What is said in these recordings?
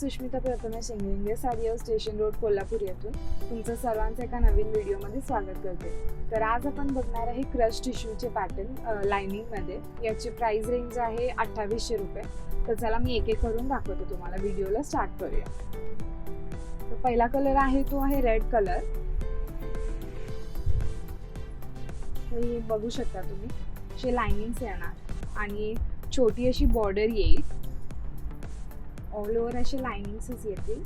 Prathamesh Inglinge sari station road Kolhapur येथून तुमचं सर्वांचं एका नवीन व्हिडिओमध्ये स्वागत करते. तर आज आपण बघणार आहे क्रश टिश्यूचे पॅटर्न लायनिंगमध्ये याची प्राइस रेंज आहे अठ्ठावीसशे रुपये. तर चला मी एक एक करून दाखवते तुम्हाला. व्हिडिओला स्टार्ट करूया. तर पहिला कलर आहे तो आहे रेड कलर तर हे बघू शकता तुम्ही. असे लायनिंग्स येणार. आणि छोटी अशी बॉर्डर येईल. ऑल ओव्हर असे लायनिंग्सच येतील.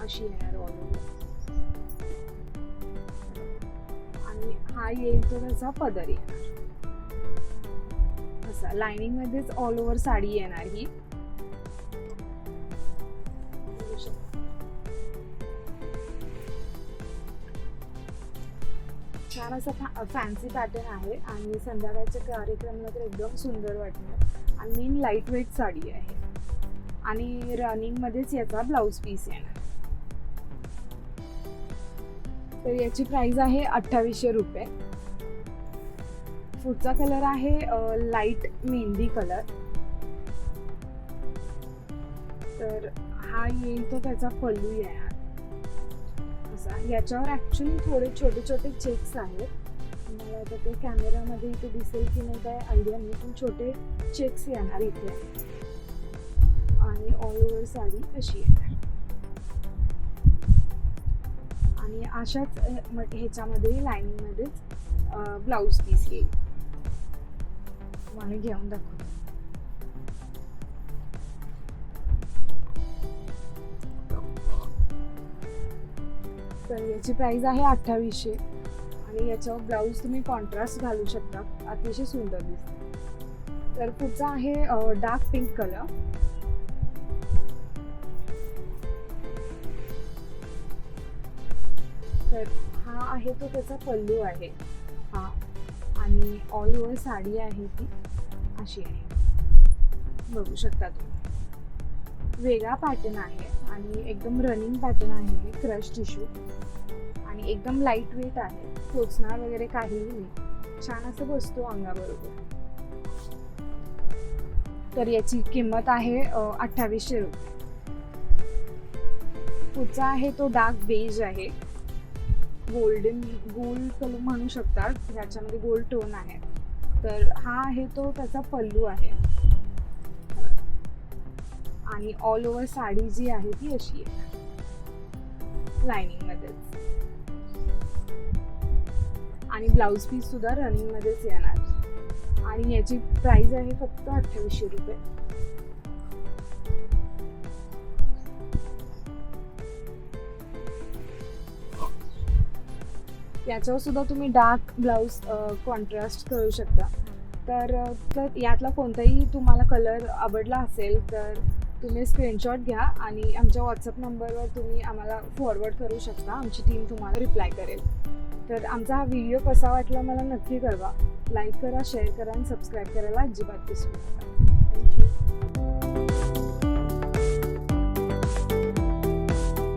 अशी येणार ऑल ओव्हर आणि हा येईल तो त्याचा पदर येणार. असा लाइनिंग मध्येच ऑल ओव्हर साडी येणार ही. छान असा फॅन्सी पॅटर्न आहे आणि संध्याकाळच्या कार्यक्रमला तर एकदम सुंदर वाटणार. आणि मेन लाइट वेट साडी आहे. आणि रनिंगमध्येच याचा ब्लाऊज पीस येणार. तर याची प्राइस आहे अठ्ठावीसशे रुपये. पुढचा कलर आहे लाइट मेहंदी कलर तर हा येईल तो त्याचा पल्लू आहे याच्यावर ॲक्च्युली थोडे छोटे छोटे चेक्स आहेत. मला आता ते कॅमेरामध्ये इथे दिसेल की नाही काय आयडिया नाही पण छोटे चेक्स येणार इथे. आणि ऑल ओव्हर साडी अशी येणार. आणि अशाच ह्याच्यामध्ये लाईनिंगमध्येच ब्लाऊज पीस येईल. मला घेऊन दाखवतो. तर याची प्राईज आहे अठ्ठावीसशे. आणि याच्यावर ब्लाऊज तुम्ही कॉन्ट्रास्ट घालू शकता. अतिशय सुंदर दिसते. तर पुढचा आहे डार्क पिंक कलर तर हा आहे तो त्याचा पल्लू आहे. हा. आणि ऑल ओव्हर साडी आहे ती. अशी आहे. बघू शकता तुम्ही. वेगळा पॅटर्न आहे आणि एकदम रनिंग पॅटर्न आहे हे क्रश टिश्यू आणि एकदम लाइट वेट आहे. टोचणार वगैरे काहीही नाही. छान असं बसतो अंगाबरोबर. तर याची किंमत आहे अठ्ठावीसशे रुपये. पुढचा आहे तो डार्क बेज आहे. गोल्डन गोल्ड कलर म्हणू शकतात. ह्याच्यामध्ये गोल्ड टोन आहे. तर हा आहे तो त्याचा पल्लू आहे. आणि ऑल ओव्हर साडी जी आहे ती अशी आहे. लाइनिंग मध्येच. आणि ब्लाऊज पीस सुद्धा रनिंग मध्येच येणार. आणि याची प्राइस आहे फक्त अठ्ठावीसशे रुपये. याच्यावर सुद्धा तुम्ही डार्क ब्लाऊज कॉन्ट्रास्ट करू शकता. तर तर यातला कोणताही तुम्हाला कलर आवडला असेल तर तुम्ही स्क्रीनशॉट घ्या आणि आमच्या व्हॉट्सअप नंबरवर तुम्ही आम्हाला फॉरवर्ड करू शकता. आमची टीम तुम्हाला रिप्लाय करेल. तर आमचा हा व्हिडिओ कसा वाटला मला नक्की कळवा. लाईक करा शेअर करा आणि सबस्क्राईब करायला अजिबात विसरू नका. थँक्यू